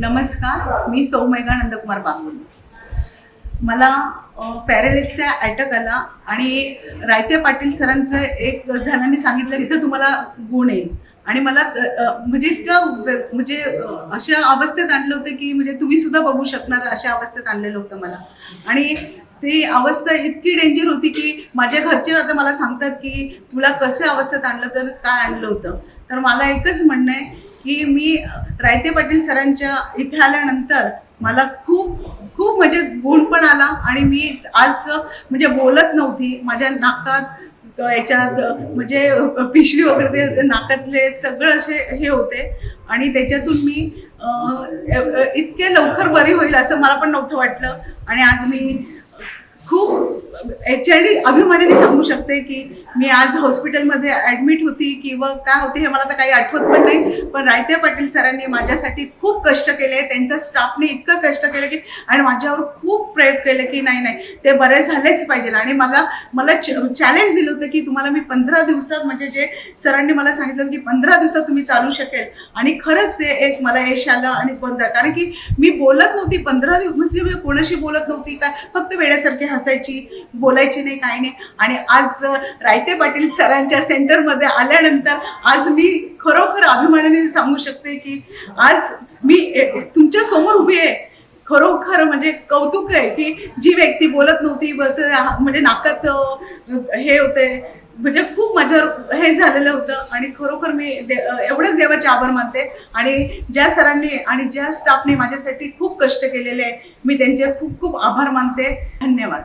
नमस्कार मी सौमेघा नंदकुमार बागुल. मला पॅरेलिसचा अटॅक आला आणि रायते पाटील सरांचं एक जणांनी सांगितलं इथं तुम्हाला गुण येईल. आणि मला म्हणजे इतकं म्हणजे अशा अवस्थेत आणलं होतं की म्हणजे तुम्ही सुद्धा बघू शकणार अशा अवस्थेत आणलेलं होतं मला. आणि ती अवस्था इतकी डेंजर होती की माझ्या घरचे आता मला सांगतात की तुला कसं अवस्थेत आणलं तर काय आणलं होतं. तर मला एकच म्हणणं आहे की मी रायते पाटील सरांच्या इथे आल्यानंतर मला खूप खूप म्हणजे गुण पण आला आणि मी आज म्हणजे बोलत नव्हती. माझ्या नाकात याच्यात म्हणजे पिशवी वगैरे ते नाकातले सगळं असे हे होते. आणि त्याच्यातून मी इतके लवकर बरी होईल असं मला पण नव्हतं वाटलं. आणि आज मी खूप ॲक्च्युअली अभिमानाने सांगू शकते की मी आज हॉस्पिटलमध्ये ऍडमिट होती किंवा काय होते हे मला तर काही आठवत पण नाही. पण रायते पाटील सरांनी माझ्यासाठी खूप कष्ट केले त्यांच्या स्टाफने इतकं कष्ट केलं की आणि माझ्यावर खूप प्रयोग केले की नाही नाही ते बरे झालेच पाहिजे. आणि मला मला चॅलेंज दिलं होतं की तुम्हाला मी पंधरा दिवसात म्हणजे जे सरांनी मला सांगितलं की पंधरा दिवसात तुम्ही चालू शकेल. आणि खरंच ते एक मला यश आलं आणि कोणतं कारण की मी बोलत नव्हती पंधरा दिवस म्हणजे मी कोणाशी बोलत नव्हती काय फक्त वेळेसारखे नाही हसायची बोलायची नाही काही नाही. आणि आज रायते पाटील सरांच्या सेंटरमध्ये आल्यानंतर आज मी खरोखर अभिमानाने सांगू शकते की आज मी तुमच्यासमोर उभी आहे. खरोखर म्हणजे कौतुक आहे की जी व्यक्ती बोलत नव्हती बस म्हणजे नाकात हे होते. म्हणजे खूप माझ्यावर हे झालेलं होतं आणि खरोखर मी दे- देवाचे आभार मानते. आणि ज्या सरांनी आणि ज्या स्टाफने माझ्यासाठी खूप कष्ट केलेले आहे मी त्यांचे खूप खूप आभार मानते. धन्यवाद.